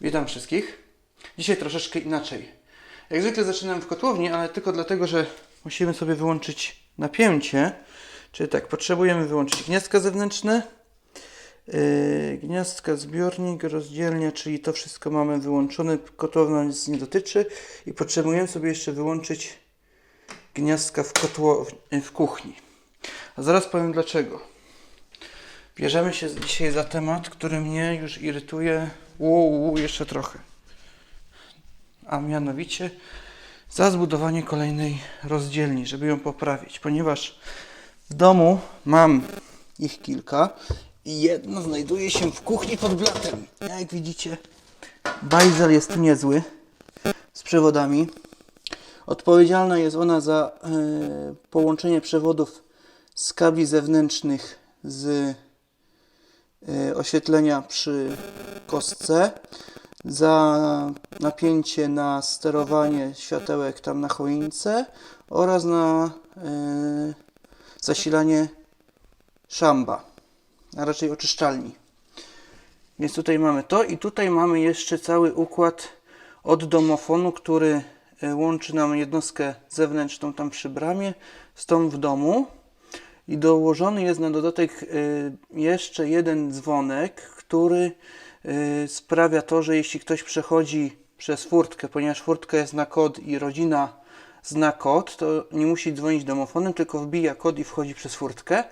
Witam wszystkich. Dzisiaj troszeczkę inaczej. Jak zwykle zaczynam w kotłowni, ale tylko dlatego, że musimy sobie wyłączyć napięcie. Czyli tak, potrzebujemy wyłączyć gniazdka zewnętrzne, yy, gniazdka, zbiornik, rozdzielnia, czyli to wszystko mamy wyłączone, kotłowna nic nie dotyczy i potrzebujemy sobie jeszcze wyłączyć gniazdka w, w, w kuchni. A zaraz powiem dlaczego. Bierzemy się dzisiaj za temat, który mnie już irytuje Uuu, jeszcze trochę. A mianowicie za zbudowanie kolejnej rozdzielni, żeby ją poprawić, ponieważ w domu mam ich kilka i jedna znajduje się w kuchni pod blatem. Jak widzicie, bajzel jest niezły z przewodami. Odpowiedzialna jest ona za e, połączenie przewodów z kabli zewnętrznych z oświetlenia przy kostce, za napięcie na sterowanie światełek tam na choince oraz na e, zasilanie szamba, a raczej oczyszczalni. Więc tutaj mamy to i tutaj mamy jeszcze cały układ od domofonu, który e, łączy nam jednostkę zewnętrzną tam przy bramie z tą w domu. I dołożony jest na dodatek y, jeszcze jeden dzwonek, który y, sprawia to, że jeśli ktoś przechodzi przez furtkę, ponieważ furtka jest na kod i rodzina zna kod, to nie musi dzwonić domofonem, tylko wbija kod i wchodzi przez furtkę.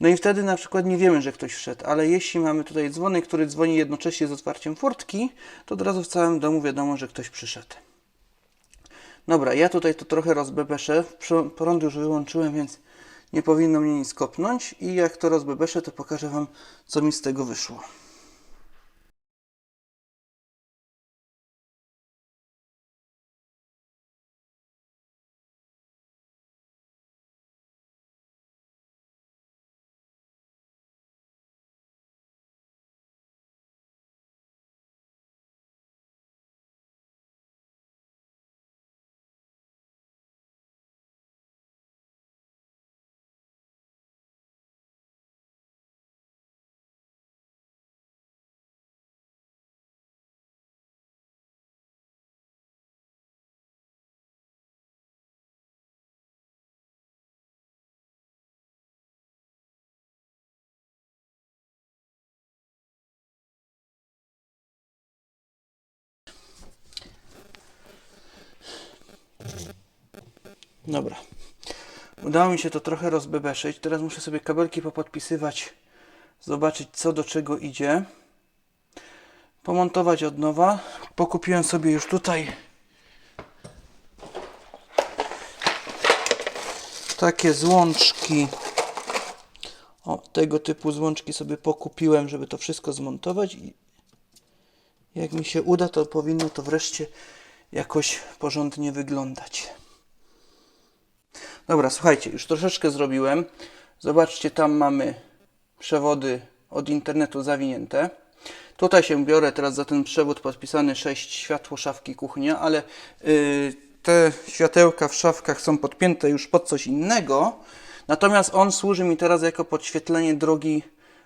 No i wtedy na przykład nie wiemy, że ktoś wszedł, ale jeśli mamy tutaj dzwonek, który dzwoni jednocześnie z otwarciem furtki, to od razu w całym domu wiadomo, że ktoś przyszedł. Dobra, ja tutaj to trochę rozbebeszę. Prąd już wyłączyłem, więc nie powinno mnie nic kopnąć. I jak to rozbebeszę, to pokażę Wam, co mi z tego wyszło. Dobra. Udało mi się to trochę rozbebeszyć. Teraz muszę sobie kabelki popodpisywać, zobaczyć co do czego idzie. Pomontować od nowa. Pokupiłem sobie już tutaj takie złączki. O, tego typu złączki sobie pokupiłem, żeby to wszystko zmontować i jak mi się uda, to powinno to wreszcie jakoś porządnie wyglądać. Dobra, słuchajcie, już troszeczkę zrobiłem. Zobaczcie, tam mamy przewody od internetu zawinięte. Tutaj się biorę teraz za ten przewód podpisany 6 światło szafki kuchnia, ale yy, te światełka w szafkach są podpięte już pod coś innego. Natomiast on służy mi teraz jako podświetlenie drogi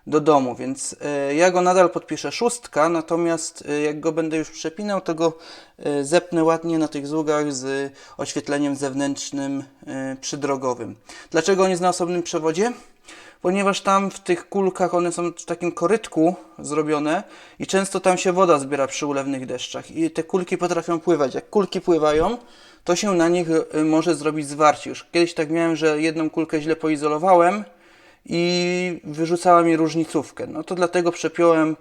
do domu, więc e, ja go nadal podpiszę szóstka, natomiast e, jak go będę już przepinał, to go e, zepnę ładnie na tych zługach z oświetleniem zewnętrznym przydrogowym. Dlaczego jest na osobnym przewodzie? Ponieważ tam w tych kulkach one są w takim korytku zrobione i często tam się woda zbiera przy ulewnych deszczach i te kulki potrafią pływać. Jak kulki pływają, to się na nich może zrobić zwarcie. Już kiedyś tak miałem, że jedną kulkę źle poizolowałem, i wyrzucała mi różnicówkę. No to dlatego przepiąłem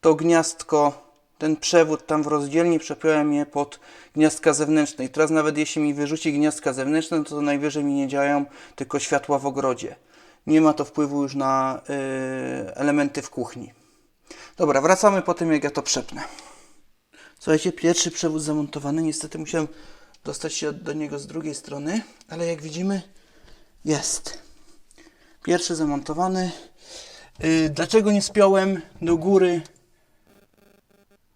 to gniazdko, ten przewód tam w rozdzielni, przepiąłem je pod gniazdka zewnętrzne. I teraz nawet jeśli mi wyrzuci gniazdka zewnętrzne, no to, to najwyżej mi nie działają tylko światła w ogrodzie. Nie ma to wpływu już na y, elementy w kuchni. Dobra, wracamy po tym, jak ja to przepnę. Słuchajcie, pierwszy przewód zamontowany. Niestety musiałem dostać się do niego z drugiej strony, ale jak widzimy, jest. Pierwszy zamontowany. Yy, dlaczego nie spiąłem do góry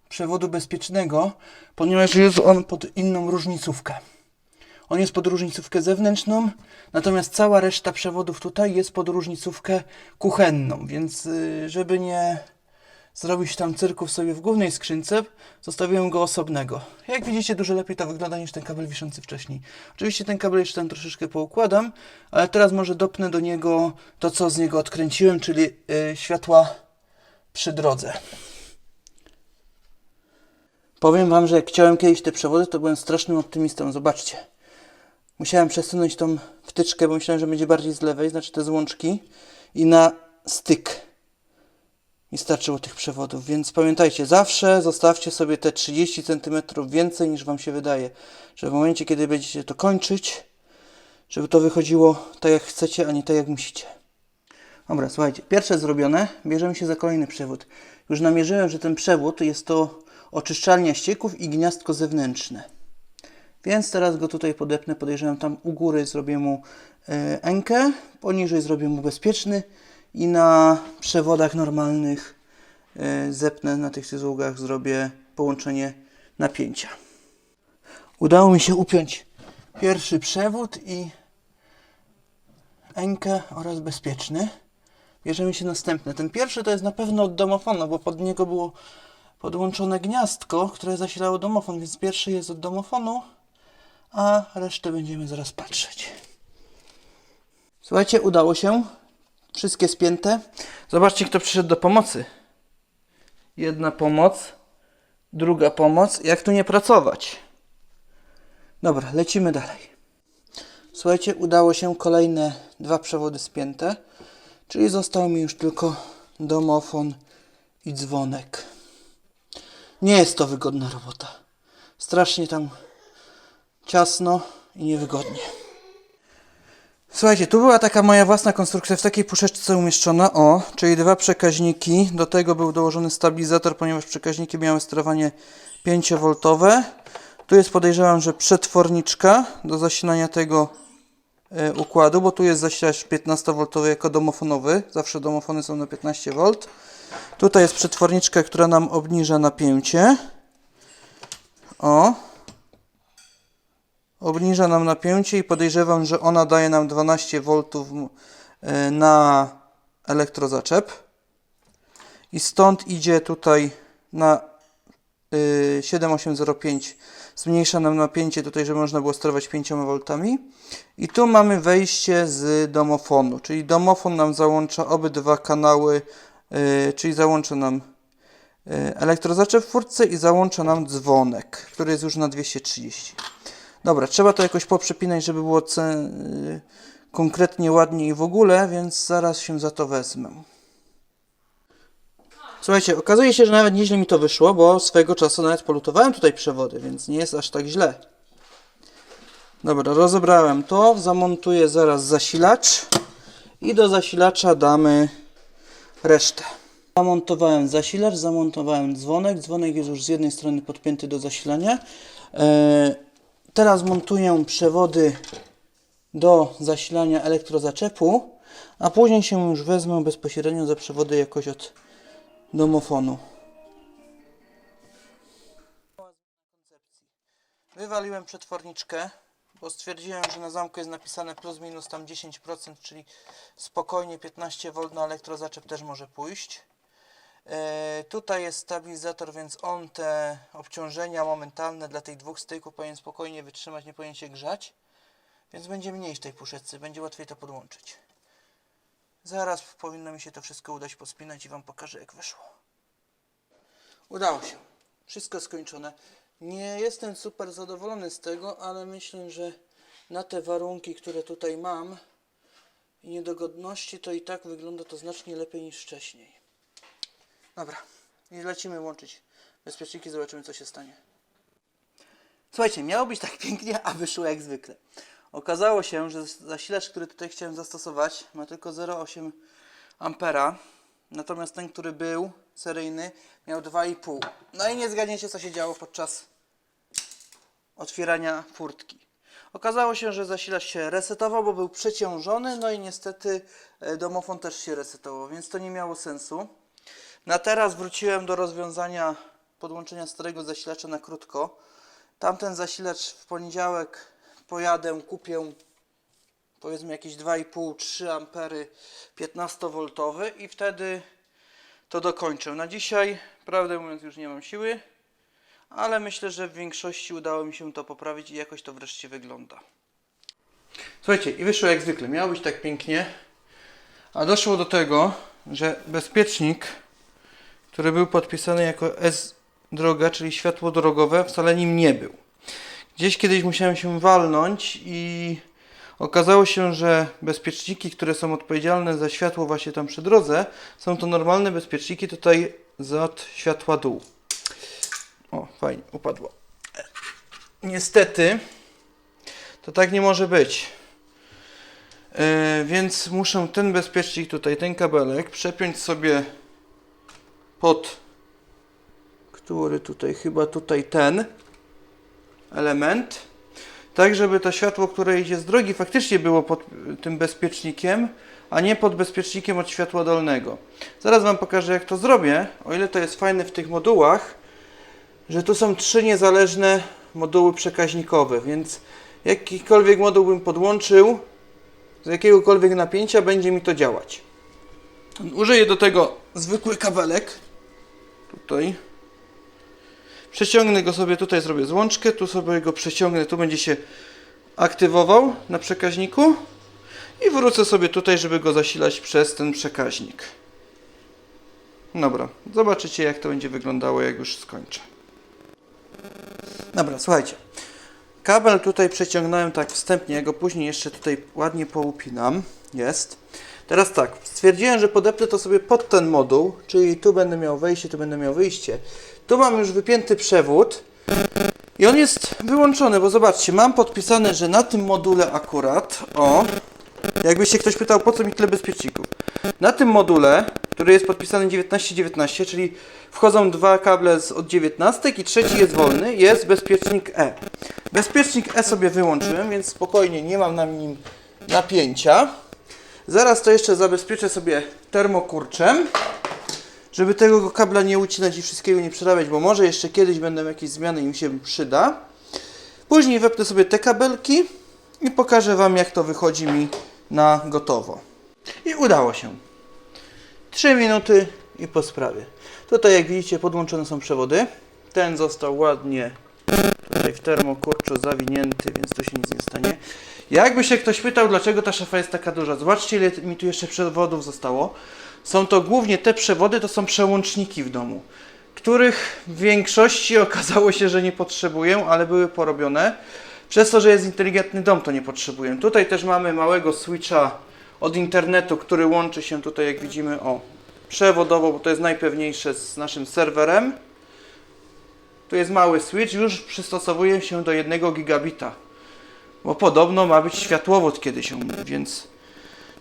przewodu bezpiecznego? Ponieważ jest on pod inną różnicówkę. On jest pod różnicówkę zewnętrzną, natomiast cała reszta przewodów tutaj jest pod różnicówkę kuchenną, więc yy, żeby nie, zrobić tam cyrków sobie w głównej skrzynce, zostawiłem go osobnego. Jak widzicie, dużo lepiej to wygląda niż ten kabel wiszący wcześniej. Oczywiście ten kabel jeszcze tam troszeczkę poukładam, ale teraz może dopnę do niego to, co z niego odkręciłem, czyli yy, światła przy drodze. Powiem Wam, że jak chciałem kiedyś te przewody, to byłem strasznym optymistą. Zobaczcie. Musiałem przesunąć tą wtyczkę, bo myślałem, że będzie bardziej z lewej, znaczy te złączki i na styk. I starczyło tych przewodów, więc pamiętajcie, zawsze zostawcie sobie te 30 cm więcej niż Wam się wydaje. Że w momencie, kiedy będziecie to kończyć, żeby to wychodziło tak jak chcecie, a nie tak jak musicie. Dobra, słuchajcie, pierwsze zrobione, bierzemy się za kolejny przewód. Już namierzyłem, że ten przewód jest to oczyszczalnia ścieków i gniazdko zewnętrzne. Więc teraz go tutaj podepnę, podejrzewam tam u góry zrobię mu e, enkę, poniżej zrobię mu bezpieczny i na przewodach normalnych e, zepnę na tych złogach, zrobię połączenie napięcia. Udało mi się upiąć pierwszy przewód i enkę oraz bezpieczny. Bierzemy się następne. Ten pierwszy to jest na pewno od domofonu, bo pod niego było podłączone gniazdko, które zasilało domofon, więc pierwszy jest od domofonu, a resztę będziemy zaraz patrzeć. Słuchajcie, udało się. Wszystkie spięte. Zobaczcie, kto przyszedł do pomocy. Jedna pomoc, druga pomoc. Jak tu nie pracować? Dobra, lecimy dalej. Słuchajcie, udało się kolejne dwa przewody spięte, czyli został mi już tylko domofon i dzwonek. Nie jest to wygodna robota. Strasznie tam ciasno i niewygodnie. Słuchajcie, tu była taka moja własna konstrukcja w takiej puszeczce umieszczona, o, czyli dwa przekaźniki. Do tego był dołożony stabilizator, ponieważ przekaźniki miały sterowanie 5V. Tu jest podejrzewam, że przetworniczka do zasilania tego e, układu, bo tu jest zasilacz 15V jako domofonowy. Zawsze domofony są na 15V. Tutaj jest przetworniczka, która nam obniża napięcie. O. Obniża nam napięcie i podejrzewam, że ona daje nam 12 V e, na elektrozaczep. I stąd idzie tutaj na y, 7805 zmniejsza nam napięcie tutaj, żeby można było sterować 5 V. I tu mamy wejście z domofonu, czyli domofon nam załącza obydwa kanały, y, czyli załącza nam elektrozaczep w furtce i załącza nam dzwonek, który jest już na 230. Dobra, trzeba to jakoś poprzepinać, żeby było konkretnie, ładnie i w ogóle, więc zaraz się za to wezmę. Słuchajcie, okazuje się, że nawet nieźle mi to wyszło, bo swego czasu nawet polutowałem tutaj przewody, więc nie jest aż tak źle. Dobra, rozebrałem to, zamontuję zaraz zasilacz i do zasilacza damy resztę. Zamontowałem zasilacz, zamontowałem dzwonek, dzwonek jest już z jednej strony podpięty do zasilania. Eee, teraz montuję przewody do zasilania elektrozaczepu, a później się już wezmę bezpośrednio za przewody jakoś od domofonu. Wywaliłem przetworniczkę, bo stwierdziłem, że na zamku jest napisane plus minus tam 10%, czyli spokojnie 15V na elektrozaczep też może pójść. E, tutaj jest stabilizator, więc on te obciążenia momentalne dla tych dwóch styków powinien spokojnie wytrzymać, nie powinien się grzać. Więc będzie mniej w tej puszeczce, będzie łatwiej to podłączyć. Zaraz powinno mi się to wszystko udać pospinać i Wam pokażę jak wyszło. Udało się. Wszystko skończone. Nie jestem super zadowolony z tego, ale myślę, że na te warunki, które tutaj mam i niedogodności, to i tak wygląda to znacznie lepiej niż wcześniej. Dobra, i lecimy łączyć bezpieczniki, zobaczymy co się stanie. Słuchajcie, miało być tak pięknie, a wyszło jak zwykle. Okazało się, że zasilacz, który tutaj chciałem zastosować, ma tylko 0,8 ampera, natomiast ten, który był seryjny, miał 2,5. No i nie zgadniecie, co się działo podczas otwierania furtki. Okazało się, że zasilacz się resetował, bo był przeciążony, no i niestety e, domofon też się resetował, więc to nie miało sensu. Na teraz wróciłem do rozwiązania podłączenia starego zasilacza na krótko. Tamten zasilacz w poniedziałek pojadę, kupię powiedzmy jakieś 2,5-3 ampery 15V i wtedy to dokończę. Na dzisiaj, prawdę mówiąc, już nie mam siły, ale myślę, że w większości udało mi się to poprawić i jakoś to wreszcie wygląda. Słuchajcie, i wyszło jak zwykle. Miało być tak pięknie, a doszło do tego, że bezpiecznik, który był podpisany jako S droga, czyli światło drogowe, wcale nim nie był. Gdzieś kiedyś musiałem się walnąć i okazało się, że bezpieczniki, które są odpowiedzialne za światło właśnie tam przy drodze, są to normalne bezpieczniki tutaj od światła dół. O, fajnie, upadło. Niestety, to tak nie może być. Yy, więc muszę ten bezpiecznik tutaj, ten kabelek przepiąć sobie pod który tutaj, chyba tutaj ten element, tak żeby to światło, które idzie z drogi faktycznie było pod tym bezpiecznikiem, a nie pod bezpiecznikiem od światła dolnego. Zaraz Wam pokażę jak to zrobię, o ile to jest fajne w tych modułach, że tu są trzy niezależne moduły przekaźnikowe, więc jakikolwiek moduł bym podłączył, z jakiegokolwiek napięcia będzie mi to działać. Użyję do tego zwykły kabelek, tutaj, Przeciągnę go sobie tutaj, zrobię złączkę, tu sobie go przeciągnę, tu będzie się aktywował na przekaźniku i wrócę sobie tutaj, żeby go zasilać przez ten przekaźnik. Dobra, zobaczycie jak to będzie wyglądało, jak już skończę. Dobra, słuchajcie. Kabel tutaj przeciągnąłem tak wstępnie, ja go później jeszcze tutaj ładnie poupinam. Jest. Teraz tak, stwierdziłem, że podepnę to sobie pod ten moduł, czyli tu będę miał wejście, tu będę miał wyjście. Tu mam już wypięty przewód i on jest wyłączony, bo zobaczcie, mam podpisane, że na tym module akurat, o, jakby się ktoś pytał, po co mi tyle bezpieczników. Na tym module, który jest podpisany 1919, czyli wchodzą dwa kable z od 19 i trzeci jest wolny, jest bezpiecznik E. Bezpiecznik E sobie wyłączyłem, więc spokojnie nie mam na nim napięcia. Zaraz to jeszcze zabezpieczę sobie termokurczem, żeby tego kabla nie ucinać i wszystkiego nie przerabiać, bo może jeszcze kiedyś będą jakieś zmiany i mi się przyda. Później wepnę sobie te kabelki i pokażę Wam jak to wychodzi mi na gotowo. I udało się. 3 minuty i po sprawie. Tutaj jak widzicie podłączone są przewody. Ten został ładnie tutaj w termokurczu zawinięty, więc tu się nic nie stanie. Jakby się ktoś pytał, dlaczego ta szafa jest taka duża, zobaczcie ile mi tu jeszcze przewodów zostało. Są to głównie te przewody, to są przełączniki w domu, których w większości okazało się, że nie potrzebuję, ale były porobione. Przez to, że jest inteligentny dom, to nie potrzebuję. Tutaj też mamy małego switcha od internetu, który łączy się tutaj, jak widzimy, o, przewodowo, bo to jest najpewniejsze z naszym serwerem. Tu jest mały switch, już przystosowuje się do 1 gigabita, bo podobno ma być światłowód, kiedy się mówi, więc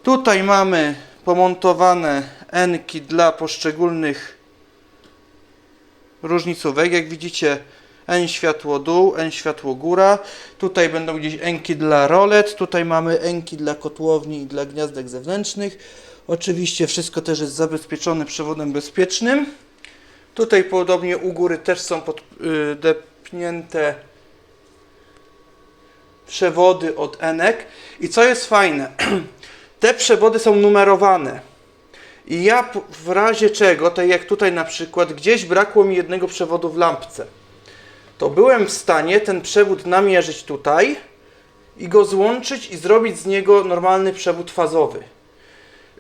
tutaj mamy pomontowane enki dla poszczególnych różnicówek. Jak widzicie, N światło dół, N światło góra. Tutaj będą gdzieś enki dla rolet, tutaj mamy enki dla kotłowni i dla gniazdek zewnętrznych. Oczywiście wszystko też jest zabezpieczone przewodem bezpiecznym. Tutaj podobnie u góry też są podepnięte przewody od enek. I co jest fajne, te przewody są numerowane. I ja w razie czego, tak jak tutaj na przykład, gdzieś brakło mi jednego przewodu w lampce, to byłem w stanie ten przewód namierzyć tutaj i go złączyć i zrobić z niego normalny przewód fazowy.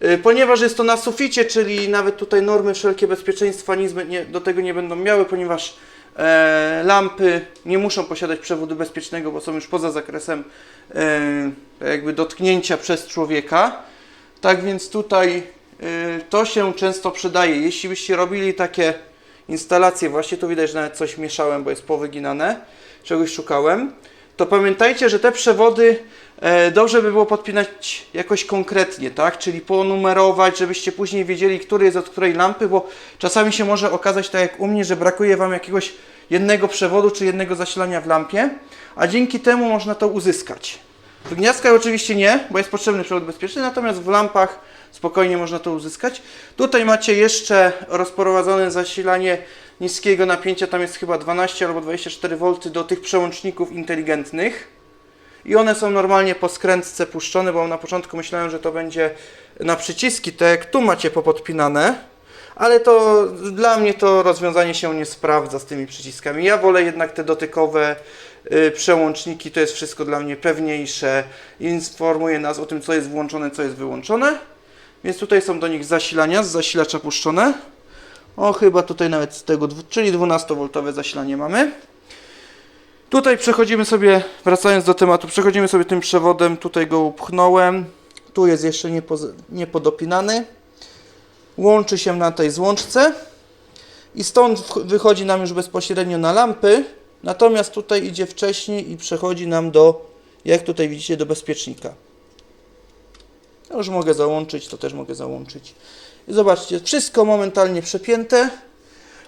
Y, Ponieważ jest to na suficie, czyli nawet tutaj normy wszelkie bezpieczeństwa nic nie, do tego nie będą miały, ponieważ e, lampy nie muszą posiadać przewodu bezpiecznego, bo są już poza zakresem e, jakby dotknięcia przez człowieka. Tak więc tutaj y, to się często przydaje. Jeśli byście robili takie instalacje, właśnie tu widać, że nawet coś mieszałem, bo jest powyginane, czegoś szukałem, to pamiętajcie, że te przewody e, dobrze by było podpinać jakoś konkretnie, tak? Czyli ponumerować, żebyście później wiedzieli, który jest od której lampy, bo czasami się może okazać, tak jak u mnie, że brakuje Wam jakiegoś jednego przewodu czy jednego zasilania w lampie, a dzięki temu można to uzyskać. W gniazdkach oczywiście nie, bo jest potrzebny przewód bezpieczny, natomiast w lampach spokojnie można to uzyskać. Tutaj macie jeszcze rozprowadzone zasilanie niskiego napięcia, tam jest chyba 12 albo 24 V do tych przełączników inteligentnych. I one są normalnie po skrętce puszczone, bo na początku myślałem, że to będzie na przyciski, tak jak tu macie popodpinane, ale to dla mnie to rozwiązanie się nie sprawdza z tymi przyciskami. Ja wolę jednak te dotykowe y, przełączniki, to jest wszystko dla mnie pewniejsze, informuje nas o tym, co jest włączone, co jest wyłączone. Więc tutaj są do nich zasilania, z zasilacza puszczone. O, chyba tutaj nawet z tego, czyli 12V zasilanie mamy. Tutaj przechodzimy sobie, wracając do tematu, przechodzimy sobie tym przewodem, tutaj go upchnąłem. Tu jest jeszcze niepoz- niepodopinany. Łączy się na tej złączce i stąd wychodzi nam już bezpośrednio na lampy. Natomiast tutaj idzie wcześniej i przechodzi nam do, jak tutaj widzicie, do bezpiecznika. Ja już mogę załączyć, to też mogę załączyć. I zobaczcie, wszystko momentalnie przepięte.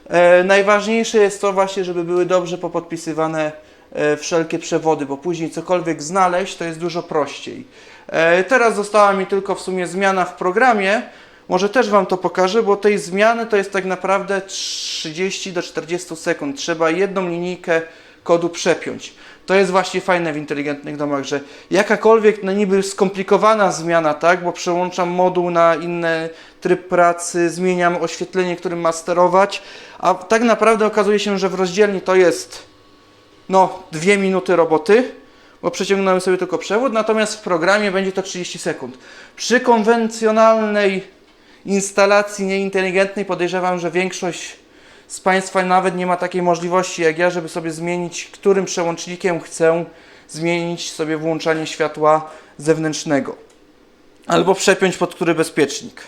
E, najważniejsze jest to właśnie, żeby były dobrze popodpisywane e, wszelkie przewody, bo później cokolwiek znaleźć, to jest dużo prościej. E, teraz została mi tylko w sumie zmiana w programie. Może też Wam to pokażę, bo tej zmiany to jest tak naprawdę 30 do 40 sekund. Trzeba jedną linijkę kodu przepiąć. To jest właśnie fajne w inteligentnych domach, że jakakolwiek no niby skomplikowana zmiana, tak, bo przełączam moduł na inny tryb pracy, zmieniam oświetlenie, którym ma sterować, a tak naprawdę okazuje się, że w rozdzielni to jest no dwie minuty roboty, bo przeciągnąłem sobie tylko przewód, natomiast w programie będzie to 30 sekund. Przy konwencjonalnej instalacji nieinteligentnej podejrzewam, że większość z Państwa nawet nie ma takiej możliwości jak ja, żeby sobie zmienić, którym przełącznikiem chcę zmienić sobie włączanie światła zewnętrznego. Albo przepiąć pod który bezpiecznik.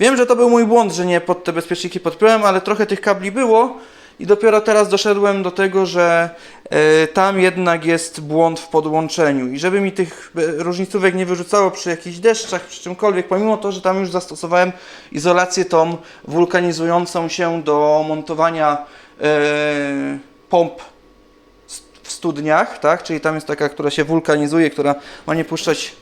Wiem, że to był mój błąd, że nie pod te bezpieczniki podpiąłem, ale trochę tych kabli było i dopiero teraz doszedłem do tego, że e, tam jednak jest błąd w podłączeniu. I żeby mi tych e, różnicówek nie wyrzucało przy jakichś deszczach, przy czymkolwiek, pomimo to, że tam już zastosowałem izolację tą wulkanizującą się do montowania e, pomp w studniach, tak? Czyli tam jest taka, która się wulkanizuje, która ma nie puszczać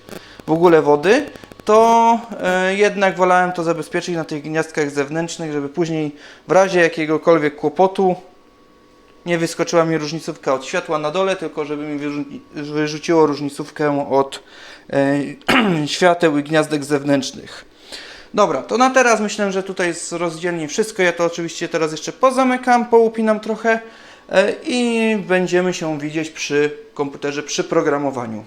w ogóle wody, to e, jednak wolałem to zabezpieczyć na tych gniazdkach zewnętrznych, żeby później w razie jakiegokolwiek kłopotu nie wyskoczyła mi różnicówka od światła na dole, tylko żeby mi wyrzu- wyrzuciło różnicówkę od e, świateł i gniazdek zewnętrznych. Dobra, to na teraz myślę, że tutaj jest rozdzielnie wszystko. Ja to oczywiście teraz jeszcze pozamykam, poupinam trochę e, i będziemy się widzieć przy komputerze, przy programowaniu.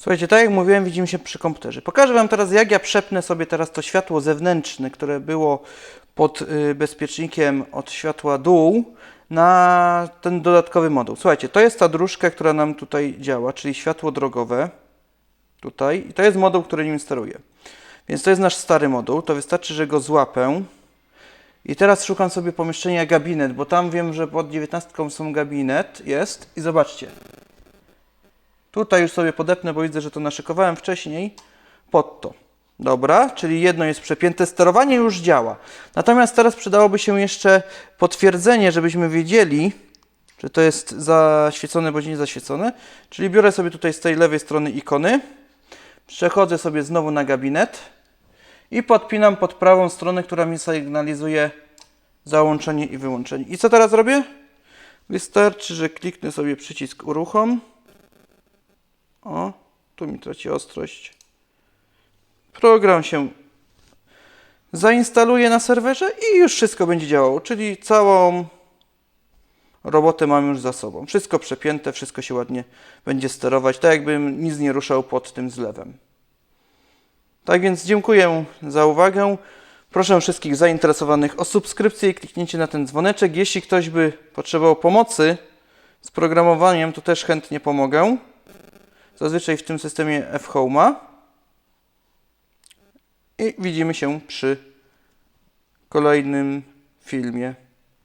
Słuchajcie, tak jak mówiłem, widzimy się przy komputerze. Pokażę Wam teraz, jak ja przepnę sobie teraz to światło zewnętrzne, które było pod y, bezpiecznikiem od światła dół, na ten dodatkowy moduł. Słuchajcie, to jest ta dróżka, która nam tutaj działa, czyli światło drogowe. Tutaj. I to jest moduł, który nim steruję. Więc to jest nasz stary moduł. To wystarczy, że go złapę. I teraz szukam sobie pomieszczenia gabinet, bo tam wiem, że pod 19 są gabinet, jest. I zobaczcie. Tutaj już sobie podepnę, bo widzę, że to naszykowałem wcześniej pod to. Dobra, czyli jedno jest przepięte, sterowanie już działa. Natomiast teraz przydałoby się jeszcze potwierdzenie, żebyśmy wiedzieli, czy to jest zaświecone bądź nie zaświecone. Czyli biorę sobie tutaj z tej lewej strony ikony, przechodzę sobie znowu na gabinet i podpinam pod prawą stronę, która mi sygnalizuje załączenie i wyłączenie. I co teraz robię? Wystarczy, że kliknę sobie przycisk uruchom. O, tu mi traci ostrość. Program się zainstaluje na serwerze i już wszystko będzie działało, czyli całą robotę mam już za sobą. Wszystko przepięte, wszystko się ładnie będzie sterować, tak jakbym nic nie ruszał pod tym zlewem. Tak więc dziękuję za uwagę. Proszę wszystkich zainteresowanych o subskrypcję i kliknięcie na ten dzwoneczek. Jeśli ktoś by potrzebował pomocy z programowaniem, to też chętnie pomogę. Zazwyczaj w tym systemie F-Home'a. I widzimy się przy kolejnym filmie.